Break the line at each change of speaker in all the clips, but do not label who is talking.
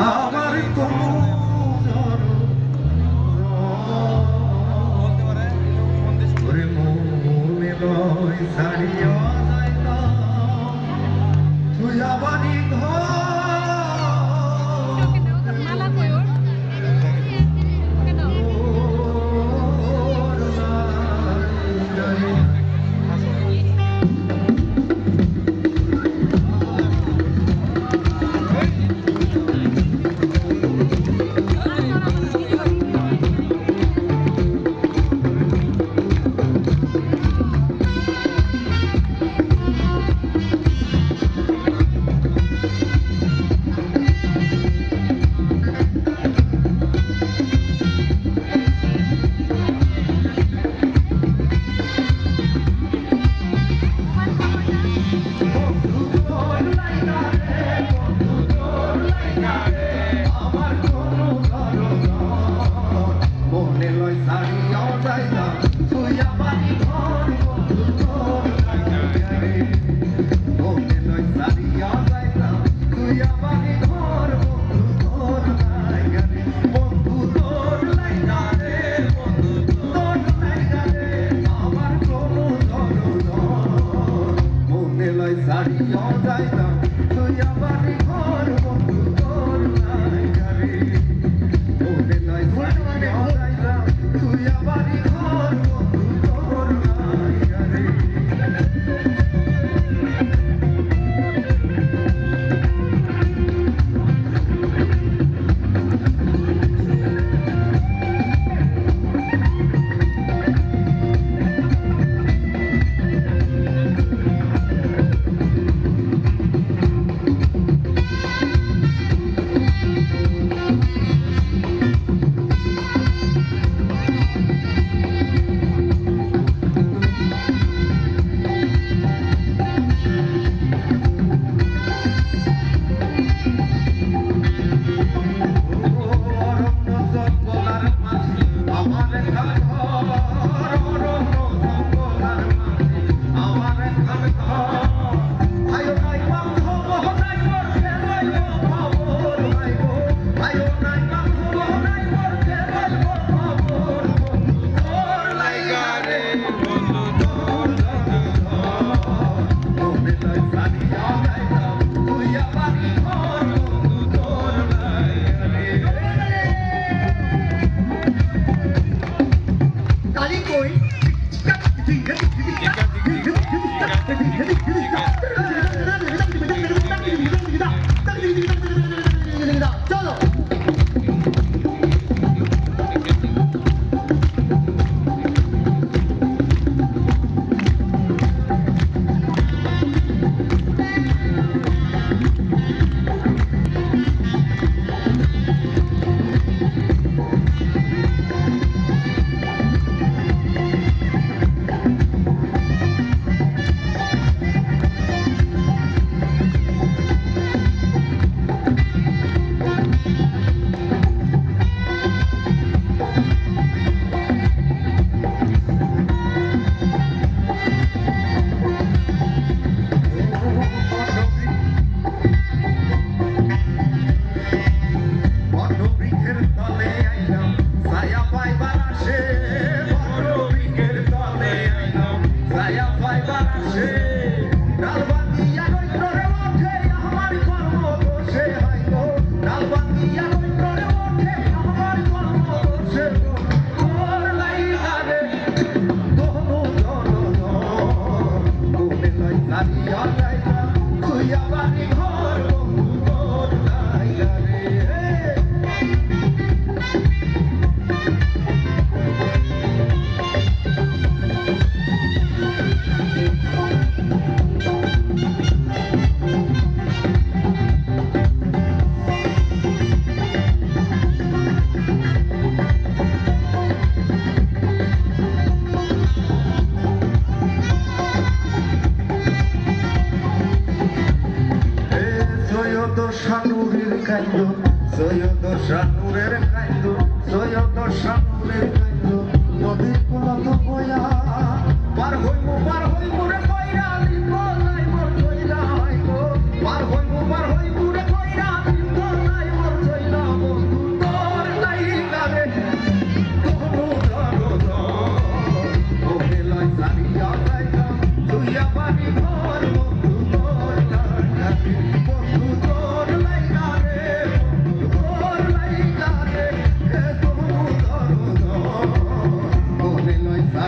আমার কোন ছাড়িয়া
你要在
哪？tak tak tak tak tak তুই আবার শানুরের কান্দ সৈয়দ শানুরের কান্দ সৈয়দ শানুরের কান্দ নদীর কোন তো পার হইব পার হইব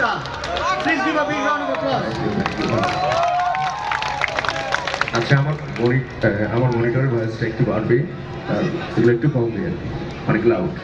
the. Please give a big round of applause.
আচ্ছা আমার মনি- আমার মনিটরের ভয়েসটা একটু বাড়বে আর এগুলো একটু কম দিয়ে অনেক লাউড